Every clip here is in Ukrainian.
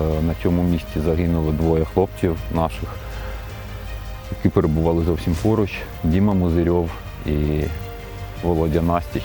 Е, На цьому місці загинули двоє хлопців наших, які перебували зовсім поруч. Діма Музирьов і Володя Настіч.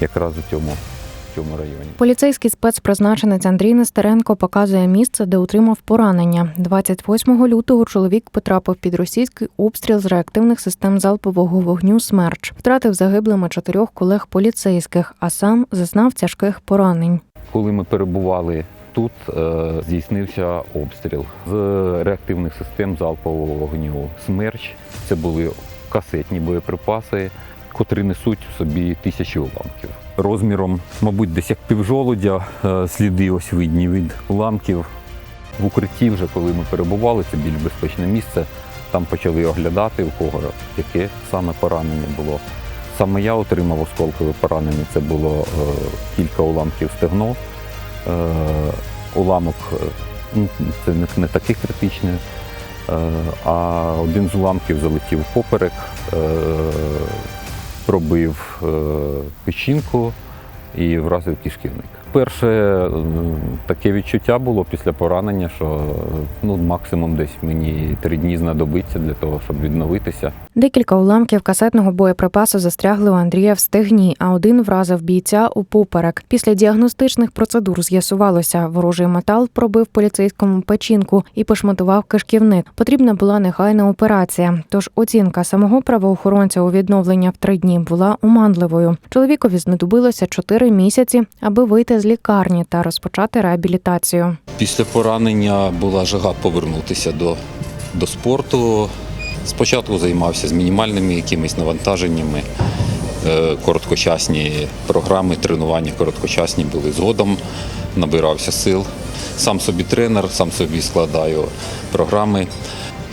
Якраз у цьому, в цьому районі. Поліцейський спецпризначенець Андрій Нестеренко показує місце, де отримав поранення. 28 лютого чоловік потрапив під російський обстріл з реактивних систем залпового вогню «Смерч». Втратив загиблими чотирьох колег поліцейських, а сам зазнав тяжких поранень. Коли ми перебували тут, е, здійснився обстріл з реактивних систем залпового вогню «Смерч». Це були касетні боєприпаси, котрі несуть в собі тисячі уламків. Розміром, мабуть, десь як півжолудя, е, сліди ось видні від уламків. В укритті, вже коли ми перебували, це більш безпечне місце. Там почали оглядати, у кого яке саме поранення було. Саме я отримав осколкове поранення. Це було е, кілька уламків стегно. Е, уламок е, ну, це не, такий критичний, е, а один з уламків залетів поперек, пробив печінку і вразив кишківник. Перше таке відчуття було після поранення, що ну, максимум десь мені три дні знадобиться для того, щоб відновитися. Декілька уламків касетного боєприпасу застрягли у Андрія в стегні, а один вразив бійця у поперек. Після діагностичних процедур з'ясувалося, ворожий метал пробив поліцейському печінку і пошматував кишківник. Потрібна була негайна операція. Тож оцінка самого правоохоронця у відновлення в три дні була оманливою. Чоловікові знадобилося чотири місяці, аби вийти з лікарні та розпочати реабілітацію. Після поранення була жага повернутися до, до спорту. Спочатку займався з мінімальними якимись навантаженнями, е, короткочасні програми, тренування короткочасні були. Згодом набирався сил. Сам собі тренер, сам собі складаю програми.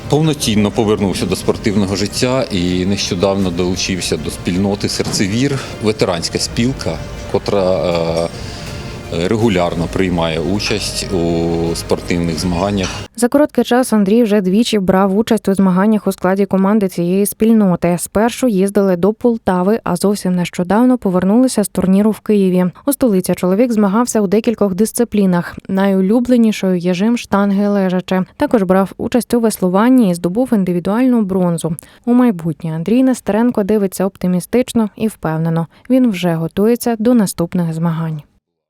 Повноцінно повернувся до спортивного життя і нещодавно долучився до спільноти серцевір, ветеранська спілка, котра е, регулярно приймає участь у спортивних змаганнях. За короткий час Андрій вже двічі брав участь у змаганнях у складі команди цієї спільноти. Спершу їздили до Полтави, а зовсім нещодавно повернулися з турніру в Києві. У столиці чоловік змагався у декількох дисциплінах. Найулюбленішою є жим штанги лежачи. Також брав участь у веслуванні і здобув індивідуальну бронзу. У майбутнє Андрій Нестеренко дивиться оптимістично і впевнено. Він вже готується до наступних змагань.